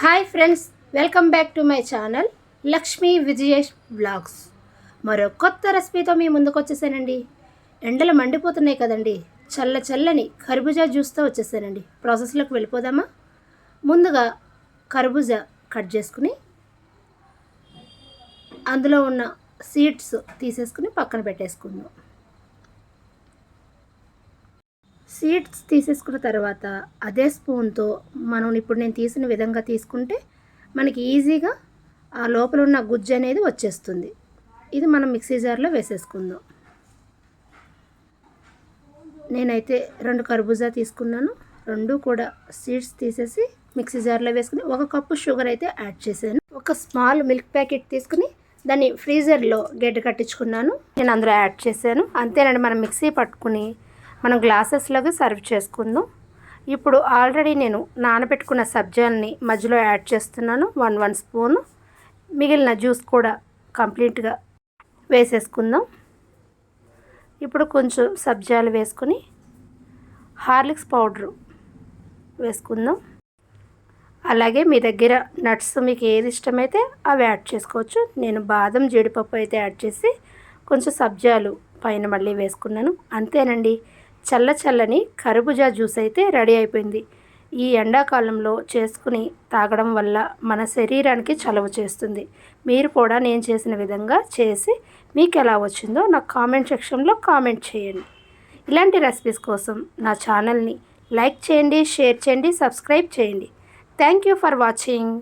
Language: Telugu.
Hi friends welcome back to my channel Lakshmi Vijayesh blogs మరో కొత్త రెసిపీతో మీ ముందుకు వచ్చేసానండి. ఎండలు మండిపోతున్నాయి కదండి. చల్ల చల్లని కర్బూజా జ్యూస్తో వచ్చేసానండి. ప్రాసెస్లోకి వెళ్ళిపోదామా? ముందుగా కర్బూజా కట్ చేసుకుని అందులో ఉన్న సీడ్స్ తీసేసుకుని పక్కన పెట్టేసుకుందాం. సీడ్స్ తీసేసుకున్న తర్వాత అదే స్పూన్తో మనం ఇప్పుడు నేను తీసిన విధంగా తీసుకుంటే మనకి ఈజీగా ఆ లోపల ఉన్న గుజ్జు అనేది వచ్చేస్తుంది. ఇది మనం మిక్సీ జార్లో వేసేసుకుందాం. నేనైతే రెండు కర్బూజా తీసుకున్నాను. రెండు కూడా సీడ్స్ తీసేసి మిక్సీ జార్లో వేసుకుని ఒక కప్పు షుగర్ అయితే యాడ్ చేశాను. ఒక స్మాల్ మిల్క్ ప్యాకెట్ తీసుకుని దాన్ని ఫ్రీజర్లో గడ్డ కట్టించుకున్నాను. నేను అందులో యాడ్ చేశాను. అంతేనండి మనం మిక్సీ పట్టుకుని మనం గ్లాసెస్లోకి సర్వ్ చేసుకుందాం. ఇప్పుడు ఆల్రెడీ నేను నానబెట్టుకున్న సబ్జాల్ని మధ్యలో యాడ్ చేస్తున్నాను. వన్ వన్ స్పూన్ మిగిలిన జ్యూస్ కూడా కంప్లీట్గా వేసేసుకుందాం. ఇప్పుడు కొంచెం సబ్జాలు వేసుకుని హార్లిక్స్ పౌడరు వేసుకుందాం. అలాగే మీ దగ్గర నట్స్ మీకు ఏది ఇష్టమైతే అవి యాడ్ చేసుకోవచ్చు. నేను బాదం జీడిపప్పు అయితే యాడ్ చేసి కొంచెం సబ్జాలు పైన మళ్ళీ వేసుకున్నాను. అంతేనండి. చల్ల చల్లని కర్బూజా జ్యూస్ అయితే రెడీ అయిపోయింది. ఈ ఎండాకాలంలో చేసుకుని తాగడం వల్ల మన శరీరానికి చలవ చేస్తుంది. మీరు కూడా నేను చేసిన విధంగా చేసి మీకు ఎలా వచ్చిందో నాకు కామెంట్ సెక్షన్లో కామెంట్ చేయండి. ఇలాంటి రెసిపీస్ కోసం నా ఛానల్ని లైక్ చేయండి షేర్ చేయండి సబ్స్క్రైబ్ చేయండి. Thank you for watching.